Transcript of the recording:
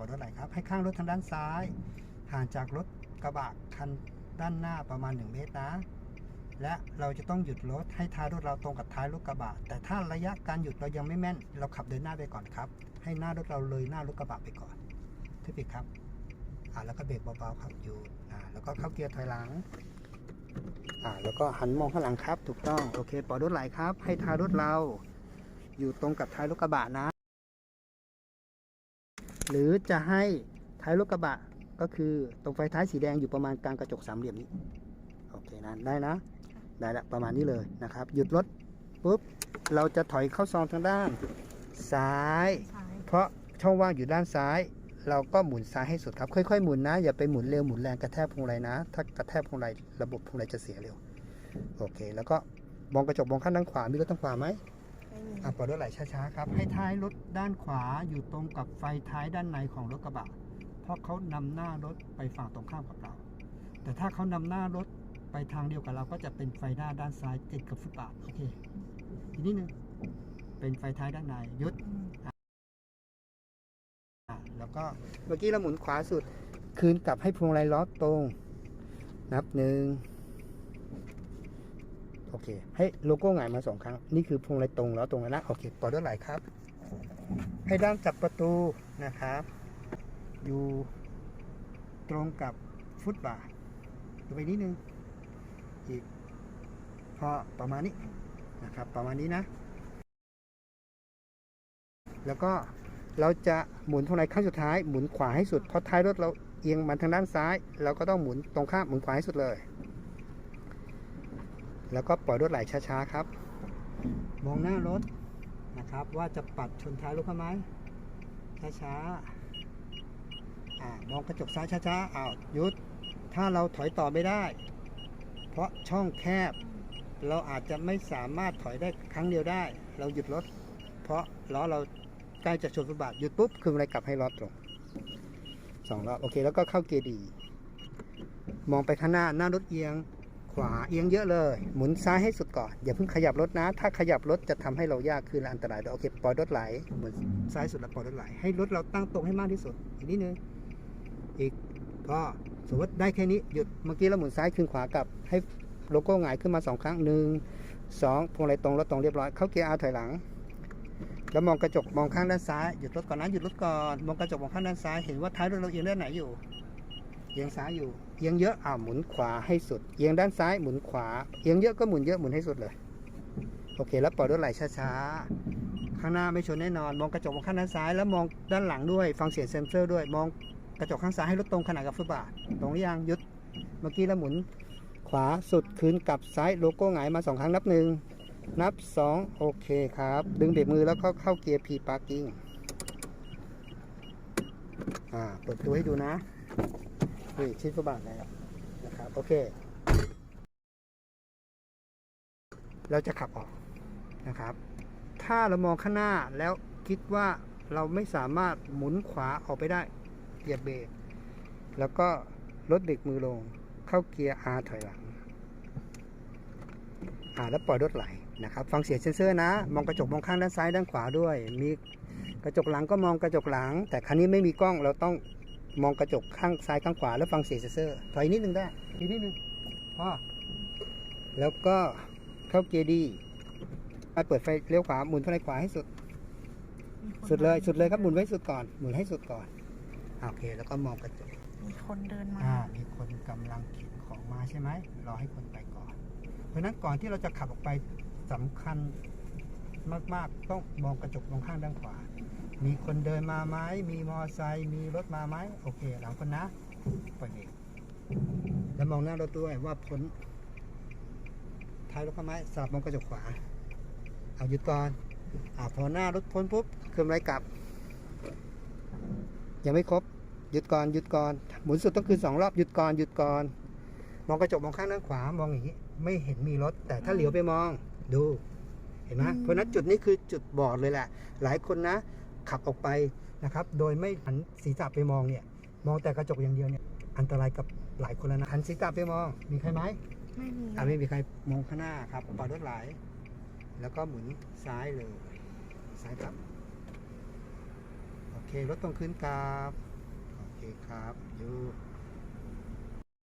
ล่อรถไหลครับ ให้ข้างรถทางด้านซ้าย ห่างจากรถกระบะคันด้านหน้าประมาณ 1 เมตรนะ และเราจะต้องหยุดรถให้ท้ายรถเราตรงกับท้ายรถกระบะ แต่ถ้าระยะการหยุดเรายังไม่แม่น เราขับเดินหน้าไปก่อนครับ ให้หน้ารถเราเลยหน้ารถกระบะไปก่อนที่ผิดครับ อ่าแล้วก็เบรกเบาๆครับหยุดอ่าแล้วก็เข้าเกียร์ถอยหลังอ่าแล้วก็หันมองข้างหลังครับ ถูกต้อง โอเคปล่อยรถไหลครับ ให้ท้ายรถเรา อยู่ตรงกับท้ายรถกระบะนะ หรือจะให้ท้ายรถกระบะก็คือตรงไฟท้ายสีแดงอยู่ประมาณกลางกระจกสามเหลี่ยมนี้โอเคนะได้นะได้ละประมาณนี้เลยนะครับ หยุดรถปุ๊บเราจะถอยเข้าซองทางด้านซ้ายซ้ายเพราะช่องว่างอยู่ด้านซ้าย เราก็หมุนซ้ายให้สุดครับ ค่อยๆหมุนนะ อย่าไปหมุนเร็วหมุนแรงกระแทกพวงมาลัยนะ ถ้ากระแทกพวงมาลัยระบบพวงมาลัยจะเสียเร็ว โอเค แล้วก็มองกระจกมองข้างด้านขวามีรถทางขวาไหมไม่มี อะปล่อยรถไหลช้าๆครับ ให้ท้ายรถด้านขวาอยู่ตรงกับไฟท้ายด้านในของรถกระบะ เพราะเขานำหน้ารถไปฝั่งตรงข้ามกับเรา แต่ถ้าเขานำหน้ารถไปทางเดียวกับเราก็จะเป็นไฟหน้าด้านซ้ายติดกับฟุตบาทโอเคอีกนิดนึงเป็นไฟท้ายด้านในยุดอะแล้วก็เมื่อกี้เราหมุนขวาสุด คืนกลับให้พวงมาลัยล้อตรง นับหนึ่ง โอเค ให้โลโก้หงายมาสองครั้ง นี่คือพวงมาลัยตรงล้อตรงแล้วนะ โอเคปอยด้วยไหลครับ ให้ด้านจับประตูนะครับ อยู่ตรงกับฟุตบาทไปนิดนึง อีก พอประมาณนี้นะครับ ประมาณนี้นะ แล้วก็เราจะหมุนพวงมาลัยขั้นสุดท้าย หมุนขวาให้สุด เพราะท้ายรถเราเอียงมันทางด้านซ้าย เราก็ต้องหมุนตรงข้ามหมุนขวาให้สุดเลย แล้วก็ปล่อยรถไหลช้าๆครับ มองหน้ารถนะครับ ว่าจะปัดชนท้ายรถเขาไหมช้าๆอมองกระจกซ้ายช้าๆอ้าวหยุด ถ้าเราถอยต่อไม่ได้ เพราะช่องแคบ เราอาจจะไม่สามารถถอยได้ครั้งเดียวได้ เราหยุดรถ เพราะล้อเราใกล้จะชนฟุตบาทหยุดปุ๊บคืนอะไรกลับให้รอตรงสองรอบโอเค แล้วก็เข้าเกียร์ดี มองไปข้างหน้าหน้ารถเอียง ขวาเอียงเยอะเลย หมุนซ้ายให้สุดก่อน อย่าเพิ่งขยับรถนะ ถ้าขยับรถจะทำให้เรายากขึ้นและอันตรายโอเคปล่อยรถไหลหมุนซ้ายสุดแล้วปล่อยรถไหล ให้รถเราตั้งตรงให้มากที่สุด อีกนิดนึงอีกก็สมมติได้แค่นี้หยุดเมื่อกี้เราหมุนซ้ายคืนขวากลับ ให้โลโก้หงายขึ้นมาสองครั้งหนึ่งสองพวงมาลัยตรงรถตรงเรียบร้อยเข้าเกียร์อาถอยหลัง แล้วมองกระจกมองข้างด้านซ้ายหยุดรถก่อนนะหยุดรถก่อนมองกระจกมองข้างด้านซ้ายเห็นว่าท้ายรถเราเอียงด้านไหนอยู่ เอียงซ้ายอยู่ เอียงเยอะอ่าหมุนขวาให้สุด เอียงด้านซ้ายหมุนขวา เอียงเยอะก็หมุนเยอะหมุนให้สุดเลย โอเค แล้วปล่อยรถไหลช้าๆ ข้างหน้าไม่ชนแน่นอน มองกระจกมองข้างด้านซ้าย แล้วมองด้านหลังด้วย ฟังเสียงเซ็นเซอร์ด้วย มองกระจกข้างซ้ายให้รถตรงขนาดกับฟุตบาท ตรงหรือยังหยุด เมื่อกี้เราหมุนขวาสุดคืนกลับซ้ายโลโก้หงายมาสองครั้งนับหนึ่งนับ 2 โอเคครับ ดึงเบรกมือแล้วก็เข้าเกียร์ P parking อ่าเปิดตัวให้ดูนะ นี่ชิดฟุตบาทแล้วนะครับโอเค เราจะขับออกนะครับ ถ้าเรามองข้างหน้าแล้วคิดว่าเราไม่สามารถหมุนขวาออกไปได้เหยียบเบรกแล้วก็ลดเบรกมือลง เข้าเกียร์ R ถอยหลังอ่าแล้วปล่อยรถไหลนะครับ ฟังเสียงเซนเซอร์นะ มองกระจกมองข้างด้านซ้ายด้านขวาด้วย มีกระจกหลังก็มองกระจกหลัง แต่คันนี้ไม่มีกล้องเราต้อง มองกระจกข้างซ้ายข้างขวาแล้วฟังเสียงเซ็นเซอร์ถอยนิดนึงได้อีกนิดนึงพอแล้วก็เข้าเกียร์ดีไปเปิดไฟเลี้ยวขวาหมุนไฟขวาให้สุดมีคนสุดเลยสุดเลยครับหมุนไว้สุดก่อนหมุนให้สุดก่อนอ่าโอเค แล้วก็มองกระจกมีคนเดินมาอ่ามีคนกำลังเข็นของมาใช่ไหมรอให้คนไปก่อน เพราะฉะนั้นก่อนที่เราจะขับออกไปสำคัญมากๆ ต้องมองกระจกมองข้างด้านขวา มีคนเดินมาไหมมีมอไซค์มีรถมาไหมโอเคหลังคนนะปล่อยเบรกแล้วมองหน้ารถด้วยว่าพ้นท้ายรถเขาไหมสลับมองกระจกขวา เอาหยุดก่อนอ่าพอหน้ารถพ้นปุ๊บเคลื่อนไรกลับ ยังไม่ครบหยุดก่อนหยุดก่อนหมุนสุดต้องคือสองรอบหยุดก่อนหยุดก่อนมองกระจกมองข้างด้านขวามองอย่างนี้ ไม่เห็นมีรถ แต่ถ้าเหลียวไปมองดูเห็นไหมเพราะฉะนั้นจุดนี้คือจุดบอดเลยแหละ หลายคนนะ ขับออกไปนะครับ โดยไม่หันศีรษะไปมองเนี่ย มองแต่กระจกอย่างเดียวเนี่ย อันตรายกับหลายคนแล้วนะหันศีรษะไปมอง มีใครไหมไม่มีอ่าไม่มีใครมองข้างหน้าครับปล่อยรถไหล แล้วก็หมุนซ้ายเลย ซ้ายกลับ โอเค รถตรงขึ้นกราบเคครับหยุด